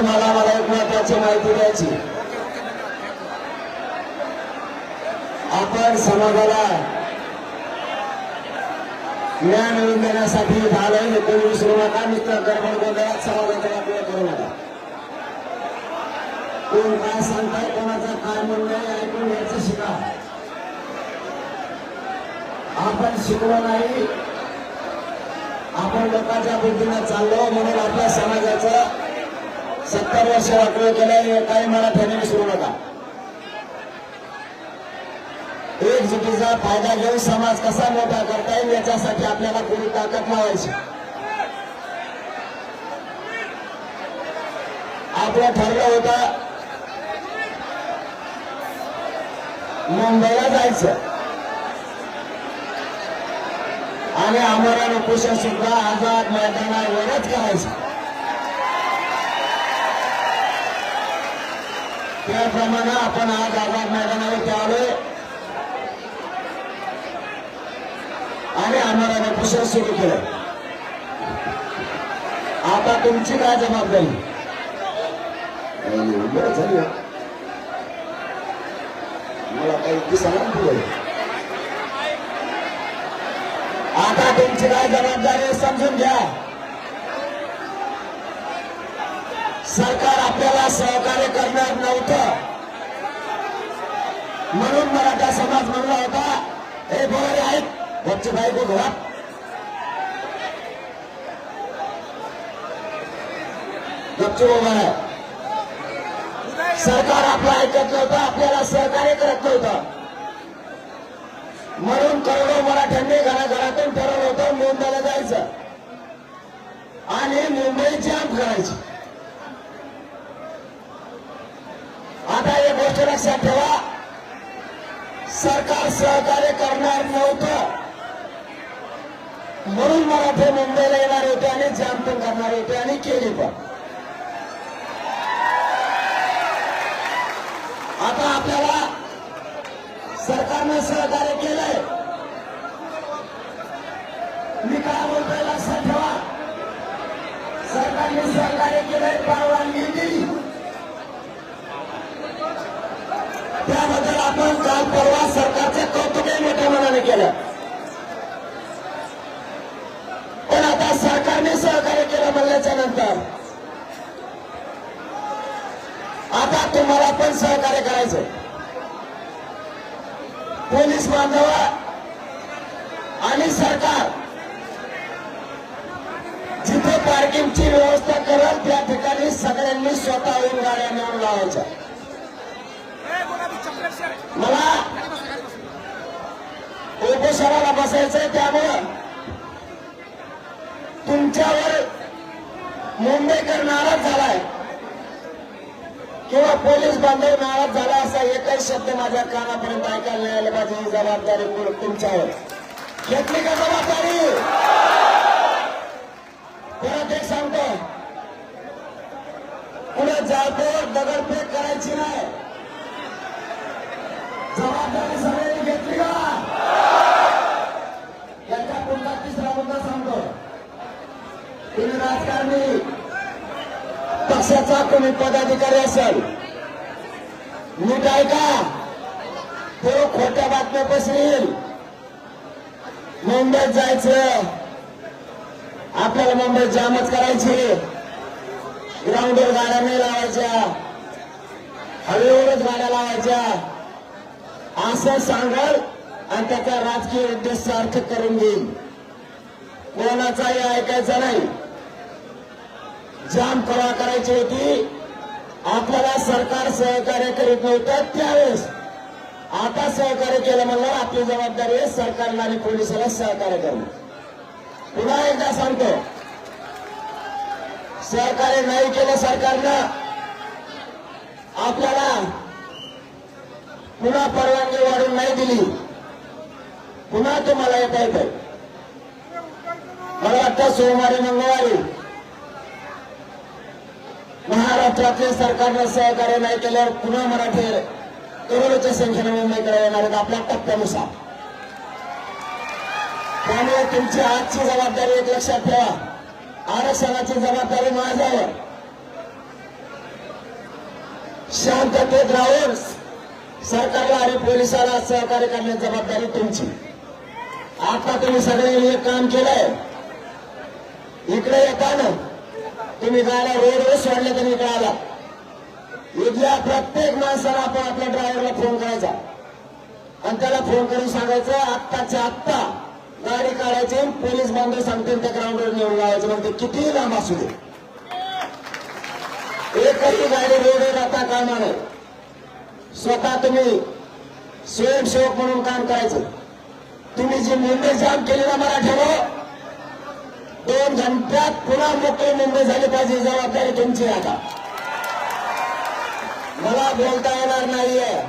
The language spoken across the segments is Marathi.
तुम्हाला मला एक महत्वाची माहिती द्यायची. आपण समाजाला ज्ञान मिळवून देण्यासाठी झालंय कोणी विसरू नका मित्र गडबड गोंधळात समाजाचा वापर करू नका. कोण काय सांगताय कोणाचं काय म्हणणं ऐकून घ्यायचं शिका. आपण शिकलो नाही. आपण लोकांच्या बुद्धीनं चाललो म्हणून आपल्या समाजाचं सत्तर वर्ष वाटलं केलं काही मला मराठ्याने विसरू नका. एकजुटीचा फायदा घेऊन समाज कसा मोठा करता येईल याच्यासाठी आपल्याला पूर्ण ताकद लावायची आपलं ठरलं होतं मुंबईला जायचं. आणि आम्हाला उपोषण सुद्धा आझाद मैदानावरच करायचं. त्याप्रमाणे आपण आज आझाद मैदानावरती आलोय आणि आम्हाला उपोषण सुरू केलं आता तुमची काय जबाबदारी? बरं झाली मला काही दिसणार पुढे आता तुमची काय जबाबदारी समजून घ्या. सरकार आपल्याला सहकार्य करणार नव्हतं. म्हणून मराठा समाज म्हणला होता हे बोलले आहेत वरची बायको घरात गपचूप आहे सरकार आपलं ऐकत नव्हतं आपल्याला सहकार्य करत नव्हतं. म्हणून करोडो मराठ्यांनी घराघरातून ठरवलं होतं मुंबईला जायचं. आणि मुंबई जाम करायची आता एक गोष्ट लक्षात ठेवा. सरकार सहकार्य करणार नव्हतं. म्हणून मराठे मुंबईला येणार होते आणि जाम पण करणार होते आणि केली पण. आता आपल्याला सरकारनं सहकार्य काल परवा सरकारचे कौतुकही मोठ्या मनाने केलं पण आता सरकारने सहकार्य केलं म्हणल्याच्या नंतर आता तुम्हाला पण सहकार्य करायचं पोलीस बांधव आणि सरकार जिथे पार्किंगची व्यवस्था करल त्या ठिकाणी सगळ्यांनी स्वतःहून गाड्या नेऊन लावायच्या. मला उपोषणाला बसायचंय त्यामुळं तुमच्यावर मुंबईकर नाराज झालाय. किंवा पोलीस बांधव नाराज झाला असा एकच शब्द माझ्या कानापर्यंत ऐकायला नाही आलं. पाहिजे ही जबाबदारी तुमच्यावर. घेतली का जबाबदारी? परत एक सांगतो. पुढे जाळपोर दगडफेक करायची नाही. जबाबदारी सगळ्यांनी घेतली का? याच्या पुढचा तिसरा मुद्दा सांगतो. तुम्ही राजकारणी पक्षाचा कोणी पदाधिकारी असेल नीट ऐका. तो खोट्या बातम्या पसरेल. मुंबईत जायचं. आपल्याला मुंबईत जामच करायची. ग्राउंडवर गाड्या नाही लावायच्या. हवेवरच गाड्या लावायच्या. असं सांगाल आणि त्याचा राजकीय उद्देश सार्थ करून घेईल. कोणाचाही ऐकायचा नाही. जाम कवा करायची होती. आपल्याला सरकार सहकार्य करीत नव्हतं त्यावेळेस. आता सहकार्य केलं म्हणलं आपली जबाबदारी आहे सरकारला आणि पोलिसाला सहकार्य करणं. पुन्हा एकदा सांगतो. सहकार्य नाही केलं सरकारनं आपल्याला पुन्हा परवानगी वाढून नाही दिली. पुन्हा तुम्हाला येता येत मला वाटतं सोमवारी मंगळवारी महाराष्ट्रातल्या सरकारनं सहकार्य नाही केल्यावर पुन्हा मराठी करोडोच्या संख्येने मुंबईकडे येणार आहेत आपल्या टप्प्यानुसार. त्यामुळे तुमची आजची जबाबदारी एक लक्षात ठेवा. आरक्षणाची जबाबदारी माझ्यावर. शांततेत राहून सरकारला आणि पोलिसाला सहकार्य करण्याची जबाबदारी तुमची. आता तुम्ही सगळ्यांनी एक काम केलंय. इकडे येता ना तुम्ही गाड्या रोडवर सोडल्या तरी इकडे आला इथल्या प्रत्येक माणसाला आपण आपल्या ड्रायव्हरला फोन करायचा. आणि त्याला फोन करून सांगायचं आत्ताच्या आत्ता गाडी काढायची पोलीस बांधव सांगतील त्या ग्राउंडवर नेऊन लावायचं म्हणते. कितीही लांब असू दे. एकही गाडी रोडवर आता कामा नाही स्वतः तुम्ही स्वयंसेवक म्हणून काम करायचं. तुम्ही जी मुंबई जाम केली ना मराठ्यावर दोन घंट्यात पुन्हा मोकळी मुंबई झाली पाहिजे जबाबदारी तुमची आता. मला बोलता येणार नाहीये.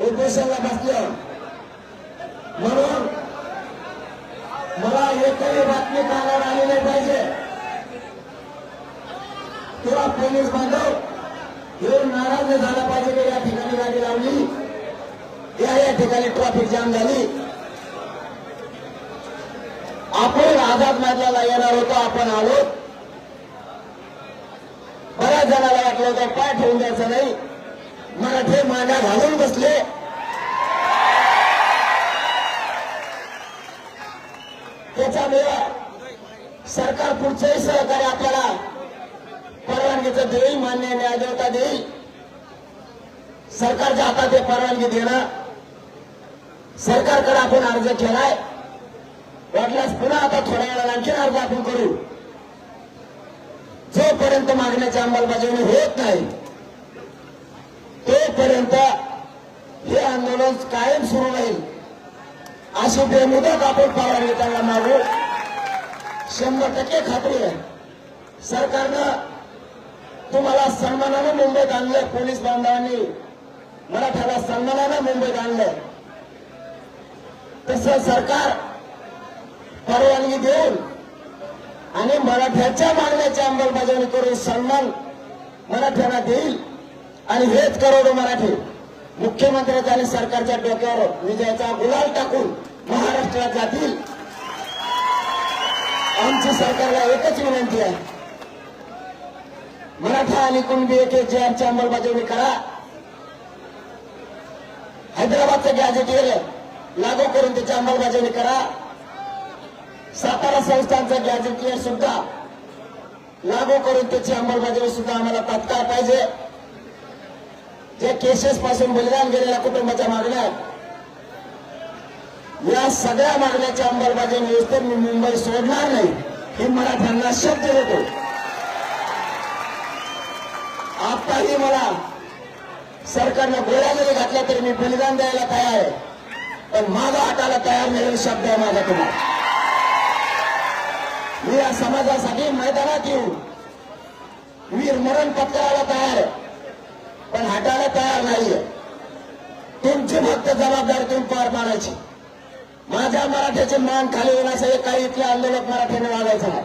उपोषणला बसलं. म्हणून मला एकही बातमी कानावर आली नाही पाहिजे. तुला पोलीस बांधव येऊन नाराज झाला पाहिजे की या ठिकाणी गाडी लावली. या या ठिकाणी ट्रॅफिक जाम झाली. आपण आझाद मैदानाला येणार होतो आपण आलो. बऱ्याच जणाला वाटलं होतं पाय ठेवून द्यायचं नाही. मराठे मांड्या घालून बसले त्याच्यामुळे सरकार पुढचंही सहकार्य आपल्याला परवानगीचं देईल मान्य न्यायदेवता देईल. सरकारच्या हातात ते परवानगी देणं. सरकारकडे आपण अर्ज केलाय. वाटल्यास पुन्हा आता थोड्या वेळाला आणखी अर्ज आपण करू. जोपर्यंत मागण्याची अंमलबजावणी होत नाही तोपर्यंत हे आंदोलन कायम सुरू राहील. अशी बेमुदत आपण परवानगी त्यांना मागू. शंभर टक्के खात्री आहे. सरकारनं तुम्हाला सन्मानानं मुंबईत आणलं पोलीस बांधवांनी. मराठ्याला सन्मानानं मुंबईत आणलं. तसं सरकार परवानगी देऊन आणि मराठ्याच्या मागण्याची अंमलबजावणी करून सन्मान मराठ्यांना देईल आणि हेच करोडो मराठी मुख्यमंत्र्याच्या आणि सरकारच्या डोक्यावर विजयाचा गुलाल टाकून महाराष्ट्रात जातील. आमची सरकारला एकच विनंती आहे. मराठा आणि कुणबी एक जे जयांची अंमलबजावणी करा. हैदराबादचं गॅजेटियर लागू करून त्याची अंमलबजावणी करा. सातारा संस्थांचं गॅजेटियर सुद्धा लागू करून त्याची अंमलबजावणी सुद्धा आम्हाला तात्काळ पाहिजे. जे केसेस पासून बलिदान गेलेल्या कुटुंबाच्या मागण्या आहेत, या सगळ्या मागण्याच्या अंमलबजावणी व्यवस्थेत मी मुंबई सोडणार नाही. हे मराठ्यांना शब्द देतो. आधी मला सरकारनं गोळ्या जरी घातल्या तरी मी बलिदान द्यायला तयार आहे. पण माझा हाताला तयार नाही शब्द आहे माझा तुम्हाला. मी या समाजासाठी मैदानात येऊ. वीर मरण पत्करायला तयार आहे. पण हटायला तयार नाहीये. तुमची फक्त जबाबदारी तुम्ही पार पाडायची. माझ्या मराठ्याचे मान खाली होण्यासाठी काही इथले आंदोलक मराठ्याने वागायचं नाही.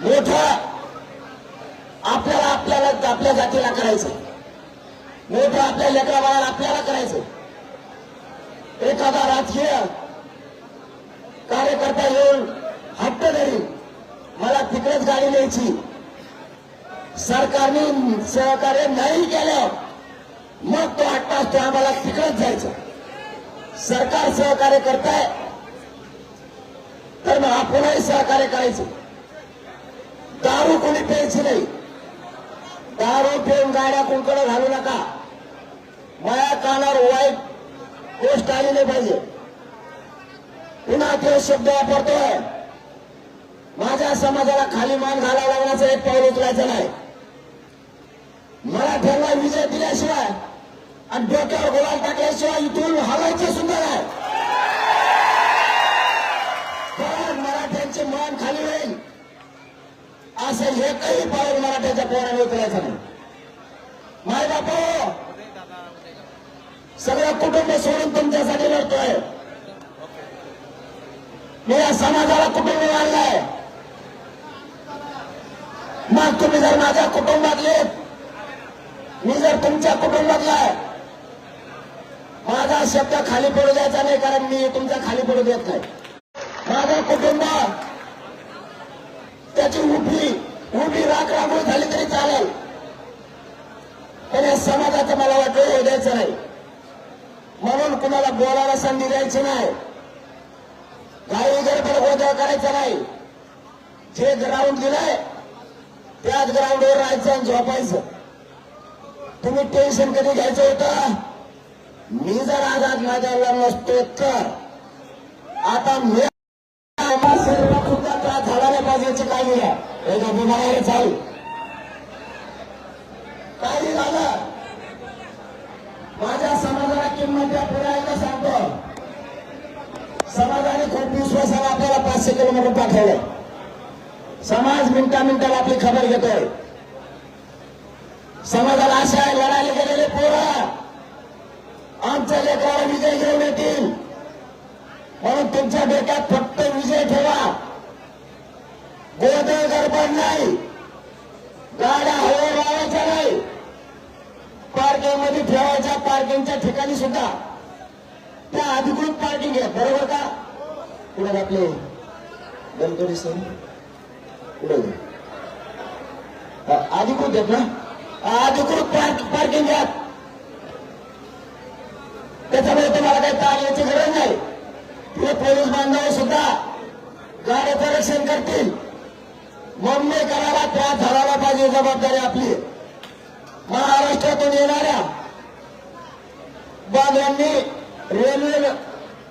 मोठं आपल्याला आपल्याला आपल्या जातीला करायचं मोठं आपल्या लेकरा बाळाला आपल्याला करायचं एखादा राजकीय कार्यकर्ता येऊन हट्ट धरी मला तिकडेच गाडी न्यायची. सरकारने सहकार्य नाही केलं मग तो आठ असतो तो आम्हाला तिकडेच जायचं. सरकार सहकार्य करताय तर मग आपणही सहकार्य करायचं. दारू कोणी प्यायची नाही. गाड्या कुंकडे घालू नका. माया कानावर वाईट गोष्ट आली नाही पाहिजे. पुन्हा ते शब्द वापरतोय. माझ्या समाजाला खाली मान घालावं लागण्याचं एक पाऊल उचलायचं नाही. मराठ्यांना विजय दिल्याशिवाय आणि डोक्यावर गुलाल टाकल्याशिवाय इथून हवायचे सुद्धा नाही. पण मराठ्यांचे मान खाली होईल. असं एकही पाऊल मराठ्याच्या पोराने उचलायचं नाही. माय बापू हो. सगळं कुटुंब सोडून तुमच्यासाठी लढतोय. मी या समाजाला कुटुंब मानलाय. मग तुम्ही जर माझ्या कुटुंबातले मी जर तुमच्या कुटुंबातला माझा शब्द खाली पडू द्यायचा नाही कारण मी तुमचा खाली पडू देत नाही. माझा कुटुंब त्याची उभी उभी राख राखून झाली तरी चालेल. मला वाटलं द्यायचं नाही. म्हणून कुणाला बोलायला संधी द्यायची नाही. काही गडबड गोंधळ करायचा नाही. जे ग्राउंड दिलंय त्याच ग्राउंडवर राहायचं आणि झोपायचं. तुम्ही टेन्शन कधी घ्यायचं होतं? मी जर आझाद माझ्याला नसतो तर. आता मी शरीरात सुद्धा त्रास झाला नाही पाहिजे याची काळजी घ्या. एकदा बिमारी चालू. काही झालं माझ्या समाजाला किंमत द्या पुढे एकदा सांगतो. समाजाने खूप विश्वासाला आपल्याला पाचशे किलोमीटर पाठवलं. समाज मिनिटा मिनिटाला आपली खबर घेतोय. समाजाला आशा आहे लढायला गेलेले पोरं. आमच्या लेकराला विजय घेऊन येतील. म्हणून तुमच्या डोक्यात फक्त विजय ठेवा. गोदळ गडबड नाही गाड्या हवे लावायच्या नाही पार्किंगमध्ये ठेवायच्या ठिकाणी सुद्धा त्या अधिकृत पार्किंग आहे बरोबर का? पुढे आपले गणपती सर. पुढे अधिकृत आहेत ना? अधिकृत पार्किंग घ्या. त्याच्यामुळे तुम्हाला काही ताण याची गरज नाही. तिथे पोलीस बांधव सुद्धा गाड्याचं रक्षण करतील. मुंबई करायला त्रास झाला पाहिजे जबाबदारी आपली. महाराष्ट्रातून येणाऱ्या बांधवांनी रेल्वे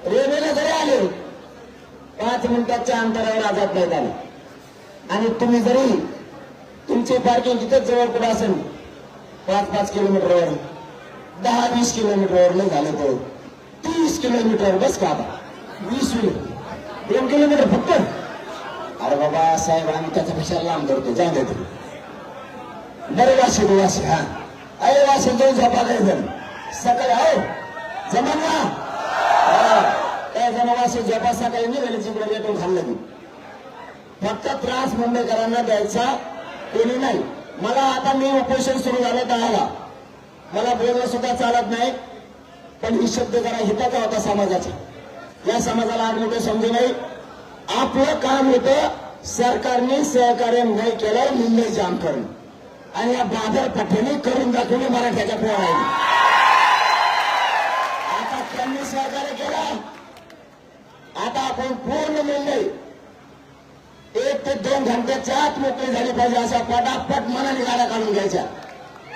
रेल्वेला जरी आले पाच मिनिटाच्या अंतरावर आझाद नाही झाले आणि तुम्ही जरी तुमची पार्किंग तिथेच जवळ कुठे असेल पाच पाच किलोमीटरवर दहा वीस किलोमीटरवर नाही झालं तर तीस किलोमीटर बस का आता? वीस किलोमीटर दोन किलोमीटर फक्त? अरे बाबा साहेब आम्ही त्याच्यापेक्षा लांब धरतो जाऊ दे तुम्ही. बरे वाशी वाशी हा. अरे वाशी जाऊन झोपा काय झालं. सकाळी हो. जमा ना? हा. काय जण वाशी झोपा सकाळी निघाले खाल्लं की फक्त त्रास मुंबईकरांना द्यायचा कोणी नाही. मला आता मी उपोषण सुरू झालं दहाला मला बोलणं सुद्धा चालत नाही. पण ही शब्द जरा हिताचा होता समाजाचा. या समाजाला आज मोठं समजू नाही. आपलं काम होतं सरकारने सहकार्य नाही केलं मुंबई जाम करणं आणि या बाजारपेठेने करून दाखवले मराठ्याच्या पोराने आता त्यांनी सहकार्य केलं आता आपण पूर्ण मुंबई एक ते दोन घंट्याच्या आत मोकळी झाली पाहिजे असा पटापट मनाने गाड्या काढून घ्यायच्या.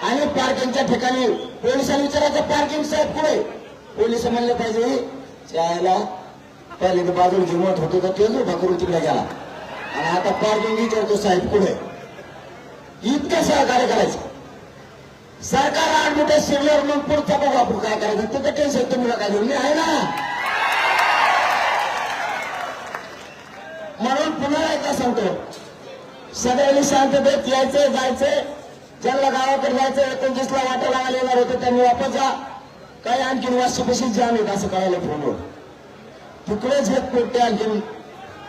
आणि पार्किंगच्या ठिकाणी पोलिसांनी विचारायचं पार्किंग साहेब पुढे पोलीस म्हणले पाहिजे चायला पहिले तर बाजूला जिमत होतो तर तेच उभा तिकडे गेला. आणि आता पार्किंग विचारतो साहेब पुढे इतकं सहकार्य करायचं सरकार आठ मोठ्या शिरल्यावर मग पुढचा बघा आपण काय करायचं. तिथं टेन्शन तुम्ही काय घेऊन आहे ना. म्हणून पुन्हा एकदा सांगतो. सगळ्यांनी शांततेत यायचे जायचे. ज्यांना गावाकडे जायचं एकोणतीसला वाटा लावायला येणार होते त्यांनी वापस जा. काही आणखीन वास्तुपशी जाम येत असं कळायला फोनवर तिकडेच घेत पोटते आणखीन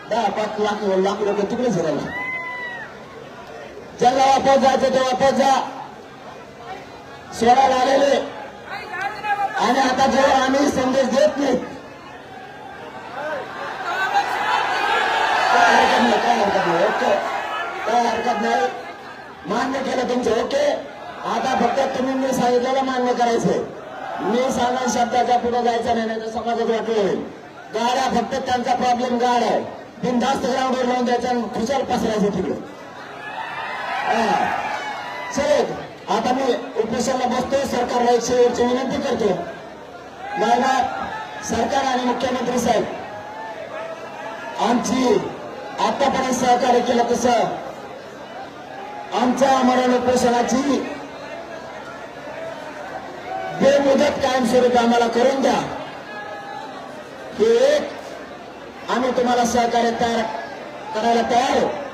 दहा पाच लाख लाख लोक तिकडेच राहिले. ज्यांना वापस जायचं ते वापस जा. सोडायला आलेले. आणि आता जेव्हा आम्ही संदेश देत नाही काय हरकत नाही काय हरकत नाही ओके काय हरकत नाही मान्य केलं तुमचं ओके? आता फक्त तुम्ही मी सांगितलेलं मान्य करायचंय मी सांगा शब्दाच्या पुढे जायचं नाही नाही तर समाजात वाटलं होईल. गाड्या फक्त त्यांचा प्रॉब्लेम गाड आहे. बिनधास्त ग्राउंडवर लावून द्यायचं खुशाल पसरायचं तिकडे. हा. चल आता मी उपोषणला बसतो सरकारला एक शेवटची विनंती करतो नाही सरकार आणि मुख्यमंत्री साहेब आमची आतापर्यंत सहकार्य केलं तसं आमच्या मरण उपोषणाची बेमुदत कायमस्वरूपी आम्हाला करून द्या. हे एक आम्ही तुम्हाला सहकार्य तयार करायला तयार आहोत.